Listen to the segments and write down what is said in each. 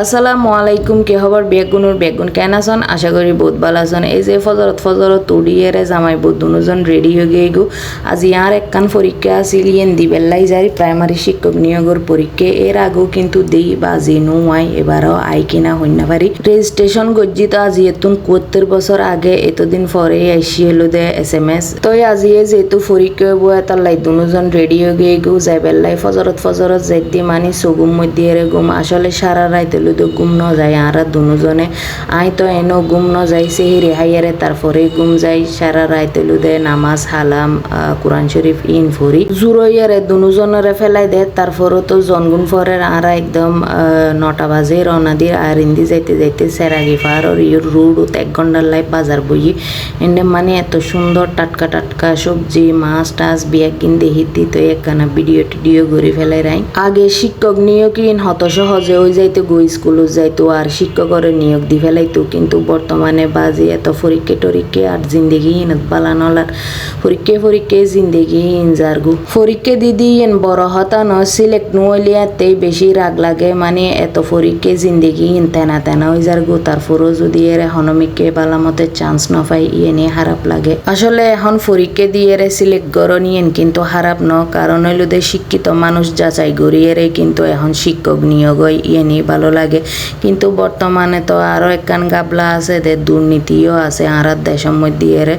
আসসালামু আলাইকুম, কি খবর? বেগুনুর বেগুন কেন আছেন আশা করি বহুত ভালো আছেন এই যে ফজরত ফজরত তুড়িয়েরে জামাই বহুত দুজন রেডি হয়ে গিয়ে গো। আজি ইয়ার একখান পরীক্ষা আছিল ইয়েন দি বেল্লাই যাই প্রাইমারি শিক্ষক নিয়োগের পরীক্ষা এর আগেও কিন্তু দেই বা আজি নোয়াই এবারও আই কিনা হইন পারি রেজিস্ট্রেশন গজ্জিত আজি এতুন কোত্তর বছর আগে, এতদিন পরে আইসি এলো দে এস এম এস তো আজি এ যেহেতু পরীক্ষা হব এতার লাই দুজন রেডি হয়ে গিয়ে গো যাই বেল্লাই ফজরত ফজরত যাই দি মানি সগুম মধ্যে গুম। আসলে সারা রাইতে লুদো গুম ন যায় আর দুজনে আই তো এনো গুম ন যাই সেই রেহাইয়ারে তারপরে গুম যাই সারা রাইতে লুদে নামাজ, হালাম কোরআন শরীফ ইন ফরি জুরইয়ারে দুজনরে ফেলাই দে তারপরও তো জনগুন ফরের আর একদম নটা বাজে রওনা দিয়ে আর ইন্দি যাইতে যাইতে সেরাগি ফার আর ইউর রুড এক ঘণ্টার লাই বাজার বই এনে মানে এত সুন্দর টাটকা টাটকা সবজি মাছ টাছ বিয়া কিন দেখি তো একখানা ভিডিও টিডিও ঘুরে ফেলাই রাই আগে শিক্ষক নিয়োগ কিন হত সহজে ওই যাইতে গই স্কুলে যাইতো আর শিক্ষকের নিয়োগ দি ফেলাইতো। কিন্তু বর্তমানে বাজে এত পরীক্ষা টরীক্ষা আর জিন্দেগি হিনত বালানলার পরীক্ষা পরীক্ষা জিন্দেগি হিনজার গু পরীক্ষা দিদি ইন বড় হতা ন সিলেক্ট নুয়ালিয়াতে বেশি রাগ লাগে মানে এত পরীক্ষা জিন্দেগি হিন তেনা তেনা হয়ে যার গু তারপরও যদি এর হনমিকে বালামতে চান্স ন পাই ইয়ে খারাপ লাগে। আসলে এখন পরীক্ষা দিয়ে রে সিলেক্ট গরন ইয়েন কিন্তু খারাপ ন কারণ হইল শিক্ষিত মানুষ যাচাই গড়িয়ে রে কিন্তু এখন শিক্ষক নিয়োগ ইয়ে নিয়ে ভালো লাগে কিন্তু বর্তমানে তো আরও একখান গাবলা আছে দে দুর্নীতিও আছে আর দেশের মধ্যে এর।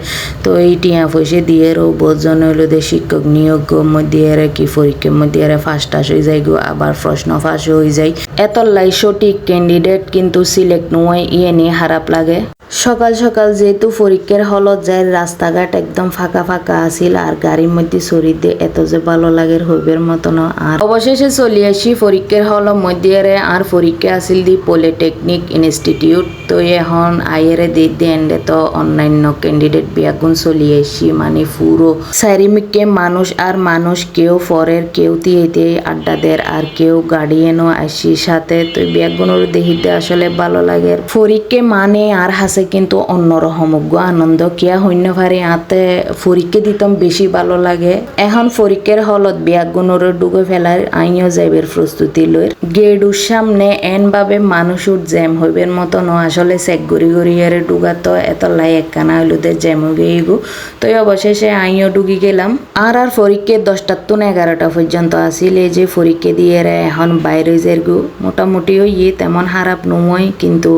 তো এই টিয়া পয়সা দিয়ে রেও বোঝন দে শিক্ষক নিয়োগ মধ্যে এরে কি পরীক্ষার মধ্যে এরে ফার্স্ট টাস হয়ে যায় গো, আবার প্রশ্ন ফাঁস হয়ে যায়। এত লাই সঠিক ক্যান্ডিডেট কিন্তু সিলেক্ট নয় ইয়ে নিয়ে খারাপ লাগে। সকাল সকাল যেহেতু পরীক্ষার হলত যায়, রাস্তাঘাট একদম ফাঁকা ফাঁকা আছিল আর গাড়ির মধ্যে চড়ি দিয়ে এত যে ভালো লাগে হইবের মতন। আর অবশেষে চলি আসি পরীক্ষার হলের মধ্যে আর পরীক্ষা আছিল দি পলিটেকনিক ইনস্টিটিউট তো এখন আইয়েরে দি দেন্ডে তো অন্যান্য ক্যান্ডিডেট বিয়াগুন চলি আসি মানে পুরো চারিমিকে মানুষ আর মানুষ, কেউ ফরের, কেউ তিয়েতে আড্ডা দের আর কেউ গার্ডিয়ানও আসি সাথে। তো বিয়াগুনোর দেখিতে আসলে ভালো লাগে। পরীক্ষা মানে আর হাসে কিন্তু অন্যরকম অজ্ঞ আনন্দ কিয়া হইন্য পারে আতে পরীক্ষা দিতাম বেশি ভালো লাগে। এখন পরীক্ষার হলত বিয়াগুনোর ডুবে ফেলার আইনও যাইবের প্রস্তুতি লই গেডুর সামনে এন ভাবে মানুষের জ্যাম হইবের মতো ন, আসলে চেক গড়ি গড়ি এর ডুগা তো এত লাই একখানা হইল দে জ্যাম হয়ে গিয়ে গো তো অবশেষে আইও ডুগি গেলাম। আর আর পরীক্ষা দশটার তো এগারোটা পর্যন্ত আসিল এই যে পরীক্ষা দিয়ে রে এখন বাইরে যাই গো মোটামুটি ইয়ে তেমন খারাপ নময়, কিন্তু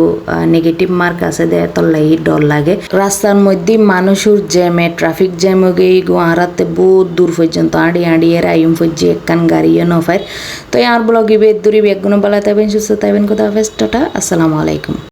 নেগেটিভ মার্ক আছে দে। এত লাইট ডর লাগে। রাস্তার মধ্যে মানুষের জ্যামে ট্রাফিক জ্যাম হয়ে গিয়ে গো আরাতে বহুত দূর পর্যন্ত আড়ি আড়িয়ে আইম পর্যন্ত একখান গাড়িও নফায় তো আর ব্লগ ইবে দূরি বেগুনো বেলা তাইবেন সুস্থ তাইবেন কোথাও ফেস্টটা আসসালামু আলাইকুম।